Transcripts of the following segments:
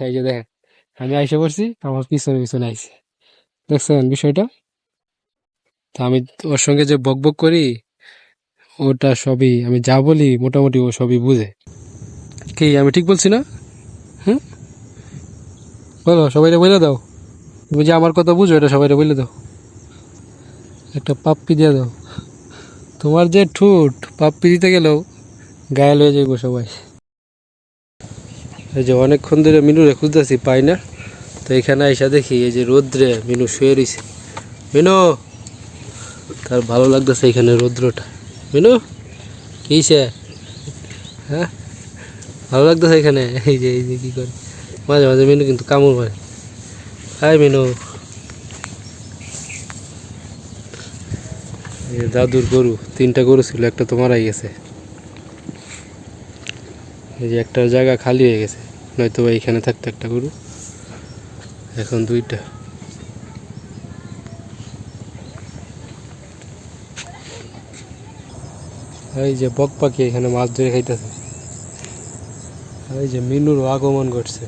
এই যে দেখেন, আমি আইসে পড়ছি, আমার পিছনে পিছনে আইসে দেখছেন বিষয়টা? তা আমি ওর সঙ্গে যে বক বক করি, ওটা সবই, আমি যা বলি মোটামুটি ও সবই বুঝে। কি, আমি ঠিক বলছি না? হুম বলো সবাইটা বলে দাও। তুমি যে আমার কথা বুঝো, এটা সবাইটা বলে দাও। একটা পাপ্পি দিয়ে দাও। তোমার যে ঠুট, পাপ্পি দিতে গেলেও গায়ে লয়ে যাইব সবাই। এই যে অনেকক্ষণ ধরে মিনুরে খুঁজতেছি, পাই না। তো এখানে আইসা দেখি এই যে রোদ্রে মিনু শুয়ে রয়েছে মিনু, তার ভালো লাগতেছে এখানে রৌদ্রটা। মিনু কিসে হ্যাঁ? ভালো লাগতেছে এখানে? এই যে এই যে কি করে? মাঝে মাঝে মিনু কিন্তু কামড় মারে। হাই মিনু। দাদুর গরু, তিনটা গরু ছিল, একটা তো মারাই গেছে। এই যে একটা জায়গা খালি হয়ে গেছে। নয়তো এইখানে থাকতো একটা গরু। এখন দুইটা। এই যে বক পাখি এখানে মাছ ধরে খাইতেছে। এই যে মিনুর আগমন ঘটছে।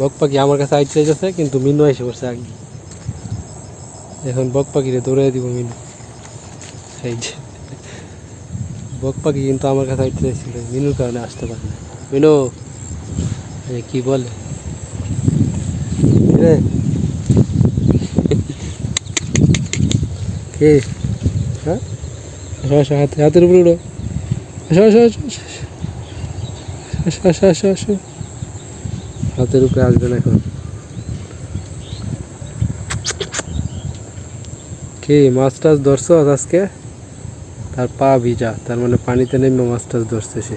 বক পাখি আমার কাছে আইতে চাইতেছে, কিন্তু মিনু এসে পড়ছে আগে। এখন বক পাখিরে দৌড়াই দিব মিনু। এই যে বক পাখি কিন্তু আমার কাছে আইতে চাইছিল, মিনুর কারণে আসতে পারে না মিনু কি বলে? কে হ্যাঁ? হাতের উপরে আসো হাতের উপরে আসবে না এখন। কি, মাছ টাছ ধরছো আজকে? তার পা ভিজা, তার মানে পানিতে নেমে মাছ টাছ ধরছে সে।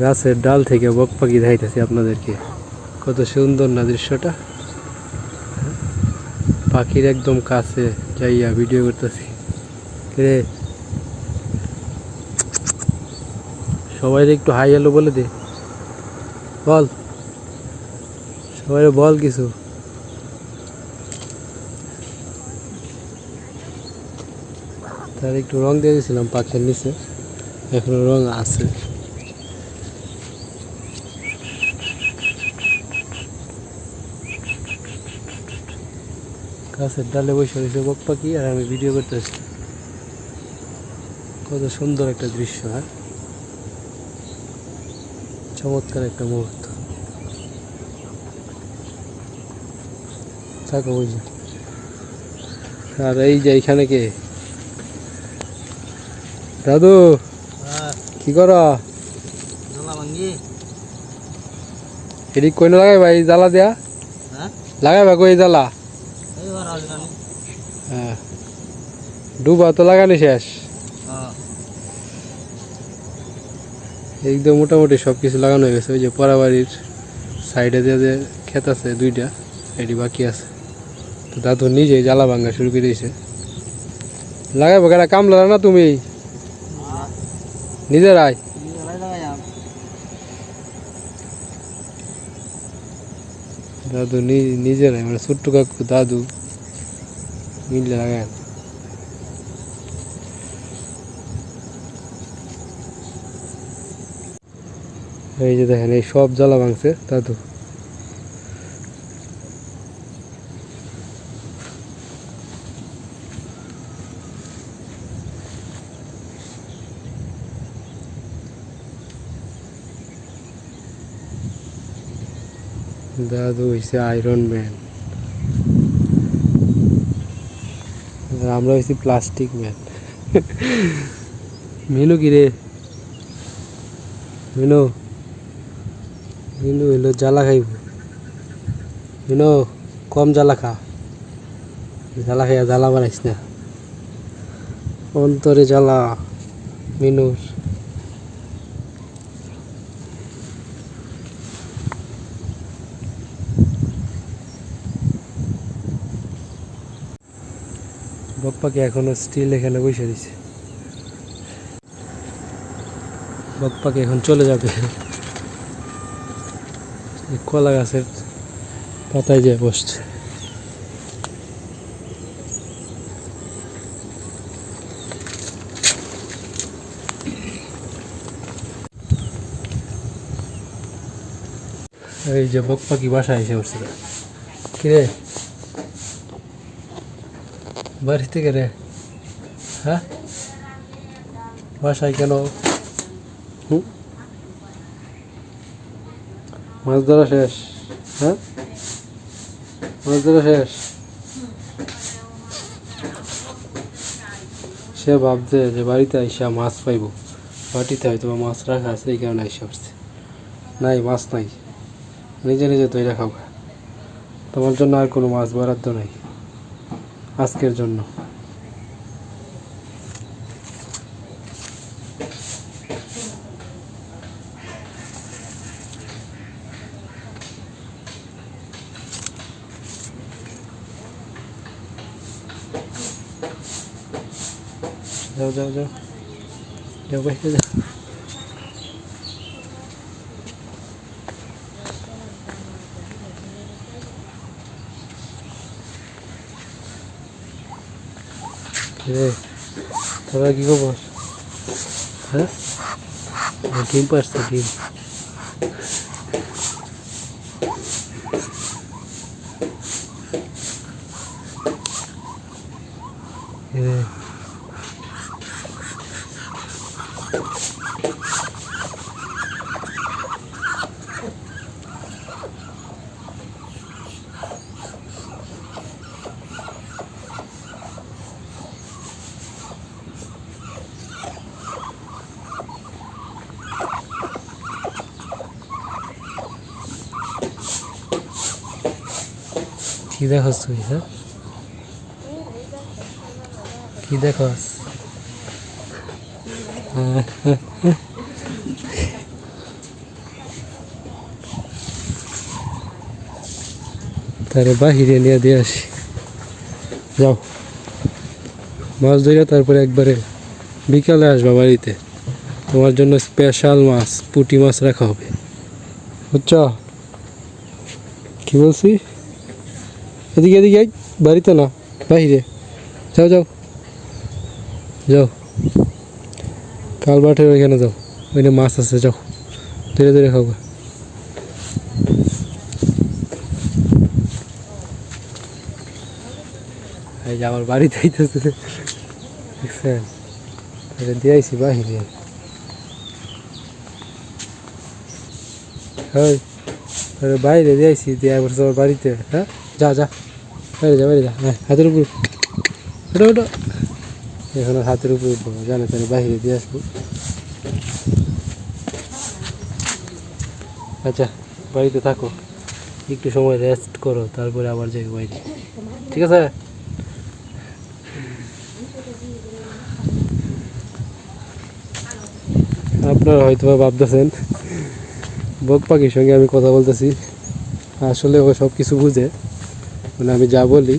গাছের ডাল থেকে বক পাখি দেখাইতেছি আপনাদেরকে। কত সুন্দর না দৃশ্যটা। পাখির একদম কাছে যাইয়া ভিডিও করতেছি। রে সবাই একটু হাই হ্যালো বলে দে। বল। সবাই বল কিছু। তার একটু রং দিয়ে দিয়েছিলাম পাখির নিচে। এখনও রং আছে। গাছের ডালে বসে রয়েছে বক পাখি আর আমি ভিডিও করতেছি। কত সুন্দর একটা দৃশ্য হ্যাঁ? চমৎকার একটা মুহূর্ত। থাকো বুঝি আর এই যে এইখানে কে? দাদু কি কর? কই না লাগাই ভাই জ্বালা দেয়া? লাগাই ভাই কই জ্বালা? হ্যাঁ। ডুবা তো লাগানি শেষ। একদম মোটামুটি সব কিছু লাগানো হয়ে গেছে। ওই যে পরাবাড়ির সাইডে যে যে ক্ষেত আছে দুইটা এটি বাকি আছে। তো দাদু নিজেই জ্বালা ভাঙ্গা শুরু করে দিয়েছে। লাগাইবো কেনা কামলা না তুমি। নিজেরাই দাদু নি- নিজেরাই মানে ছোট্ট কাকু, দাদু। মিললে লাগায় এই যে দেখেন, এই সব জ্বালা ভাঙছে, দাদু। দাদু হয়েছে আয়রন ম্যান আমরা হয়েছি প্লাস্টিক ম্যান মিনু কি রে মিনু? মেনু হইল জ্বালা খাইব। মিনু, কম জ্বালা খা। জ্বালা খাইয়া জ্বালা বানাইস না। অন্তরে জ্বালা, মেনুর। বক পাখি এখনও স্টিল এখানে বসে দিছে বক পাখি এখন চলে যাবে। কলা গাছের পাতায় যেয়ে বসছে। এই যে বক পাখি বাসায় এসে বসছে। কিরে? বাড়ি থেকে রে? হ্যাঁ? বাসায় কেন? হুম? মাছ ধরা শেষ হ্যাঁ? মাছ ধরা শেষ? সে ভাবছে যে বাড়িতে আইসা মাছ পাইব। বাটিতে হয়তো মাছ রাখা আছে, এই কারণে আইসা উঠছে নাই, মাছ নাই। নিজে নিজে তৈরি খাব তোমার জন্য আর কোনো মাছ বরাদ্দ নাই। আজকের জন্য। যাও যাও যাও। যাও বাইরে যাও। তোরা কি খবর? হ্যাঁ? ডিম পারছে ডিম কি দেখস তুই হ্যাঁ? কি দেখস? তারে বাহিরে নিয়ে দিয়ে আসি। যাও। মাছ ধরে তারপরে একবারে বিকালে আসবা বাড়িতে। তোমার জন্য স্পেশাল মাছ, পুঁটি মাছ রাখা হবে। বুঝছ? কি বলছি এদিকে এদিকে বাড়িতে না বাহিরে যাও যাও। যাও। কাল মাঠের ওইখানে যাও। ওইখানে মাছ আছে, যাও। ধীরে ধীরে খাব। এই যে আমার বাড়িতে আইতেছে। দেখছেন? এটা দিয়ে আইসি বাহিরে। হয় বাইরে দিয়ে আইসি দিয়ে আবার বাড়িতে হ্যাঁ? যা যা। বাইরে যা বাইরে যা। হ্যাঁ হাতের উপর ওটা ওটা এখন হাতের উপর উঠবো জানে তাহলে বাইরে দিয়ে আসব। আচ্ছা বাড়িতে থাকো। একটু সময় রেস্ট করো, তারপরে আবার যাই বাইরে। ঠিক আছে? আপনারা হয়তো ভাবতেছেন, বক পাখির সঙ্গে আমি কথা বলতেছি। আসলে ও সব কিছু বুঝে। মানে আমি যা বলি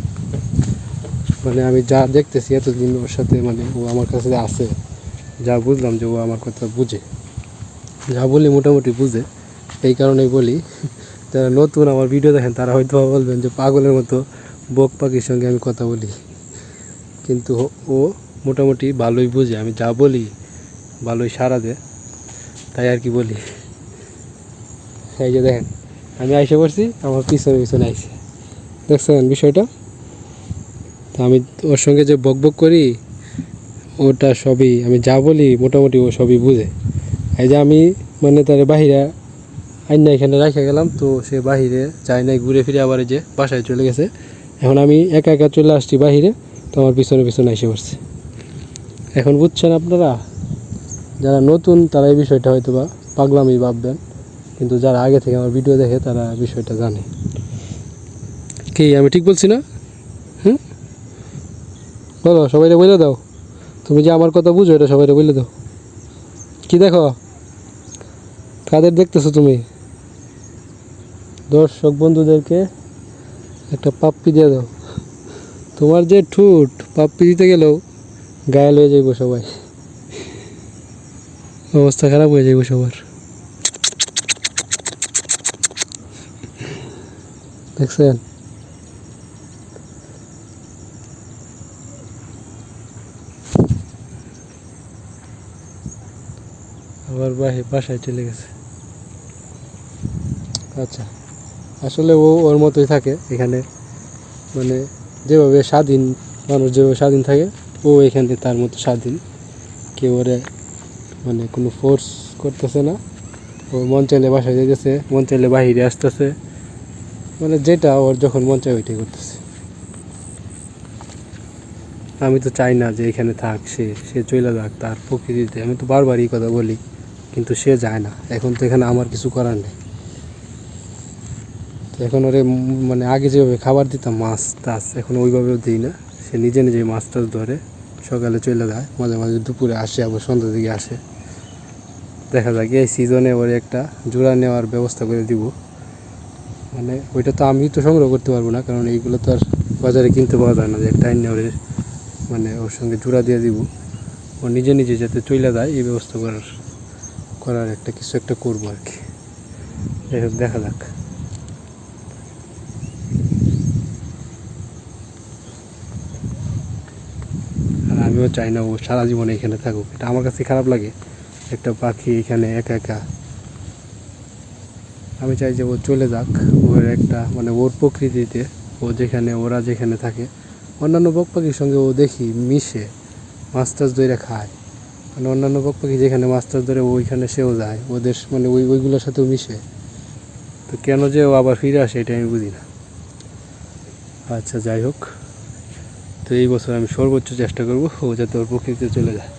মানে আমি যা দেখতেছি এতদিন ওর সাথে মানে ও আমার কাছে আছে, যা বুঝলাম যে ও আমার কথা বুঝে। যা বলি মোটামুটি বুঝে। এই কারণেই বলি, যারা নতুন আমার ভিডিও দেখেন, তারা হয়তো বলবেন যে পাগলের মতো বক পাখির সঙ্গে আমি কথা বলি। কিন্তু ও- ও মোটামুটি ভালোই বুঝে। আমি যা বলি, ভালোই সারা দেয়। তাই আর কি বলি। এই যে দেখেন, আমি আইসে পড়ছি, আমার পিছনে পিছনে আইসে। দেখছেন বিষয়টা? তা আমি ওর সঙ্গে যে বক বক করি, ওটা সবই, আমি যা বলি মোটামুটি ও সবই বুঝে। এই যে আমি মানে তার বাহিরে আইনা এখানে রেখে গেলাম, তো সে বাহিরে যায় নাই, ঘুরে ফিরে আবার যে বাসায় চলে গেছে। এখন আমি একা একা চলে আসছি বাহিরে, তো আমার পিছনে পিছনে এসে পড়ছে। এখন বুঝছেন আপনারা? যারা নতুন, তারা এই বিষয়টা হয়তো বা পাগলামি ভাববেন, কিন্তু যারা আগে থেকে আমার ভিডিও দেখে, তারা বিষয়টা জানে। কি, আমি ঠিক বলছি না? হুম? বলো সবাইকে বলে দাও। তুমি যে আমার কথা বুঝো, এটা সবাইকে বলে দাও। কি দেখো? কাদের দেখতেছো তুমি? দর্শক বন্ধুদেরকে একটা পাপ্পি দিয়ে দাও। তোমার যে ঠুট, পাপ্পি দিতে গেলেও গায়েল হয়ে যাইব সবাই। অবস্থা খারাপ হয়ে যাইব সবার। দেখছেন আবার বাহি, বাসায় চলে গেছে। আচ্ছা আসলে ও ওর মতোই থাকে এখানে। মানে যেভাবে স্বাধীন, মানুষ যেভাবে স্বাধীন থাকে, ও এখানে তার মতো স্বাধীন। কেউ ওরে মানে কোনো ফোর্স করতেছে না। ও মন চাইলে বাসায় যেতেছে মন চাইলে বাহিরে আসতেছে। মানে যেটা ওর যখন মন চায় ওইটাই করতেছে। আমি তো চাই না যে এখানে থাক, সে সে চলে যাক তার প্রকৃতিতে। আমি তো বারবারই কথা বলি। কিন্তু সে যায় না। এখন তো এখানে আমার কিছু করার নেই। তো এখন ওরে মানে আগে যেভাবে খাবার দিতাম, মাছ টাছ এখন ওইভাবেও দিই না। সে নিজে নিজে মাছ টাছ ধরে সকালে চলে যায়, মাঝে মাঝে দুপুরে আসে, আবার সন্ধ্যার দিকে আসে। দেখা যাক, এই সিজনে ওর একটা জোড়া নেওয়ার ব্যবস্থা করে দিব। মানে ওইটা তো আমি তো সংগ্রহ করতে পারব না, কারণ এইগুলো তো আর বাজারে কিনতে পাওয়া যায় না। যে একটা আইনে ওর মানে ওর সঙ্গে জোড়া দিয়ে দিব। ও নিজে নিজে যাতে চলে যায়, এই ব্যবস্থা করার। করার একটা কিছু একটা করব আর কি। যাই হোক, দেখা যাক। আর আমিও চাই না ও সারা জীবনে এখানে থাকুক। এটা আমার কাছে খারাপ লাগে। একটা পাখি এখানে একা একা। আমি চাই যে ও চলে যাক। ওর একটা মানে ওর প্রকৃতিতে, ও যেখানে, ওরা যেখানে থাকে। অন্যান্য বক পাখির সঙ্গে ও দেখি, মিশে, মাছ টাছ ধরে খায়। মানে অন্যান্য বক পাখি যেখানে মাছ টাছ ধরে ওইখানে সেও যায়। ওদের মানে ওই, ওইগুলোর সাথেও মিশে। তো কেন যে ও আবার ফিরে আসে, এটা আমি বুঝি না। আচ্ছা যাই হোক। তো এই বছর আমি সর্বোচ্চ চেষ্টা করব ও যাতে ওর প্রকৃতিতে চলে যায়।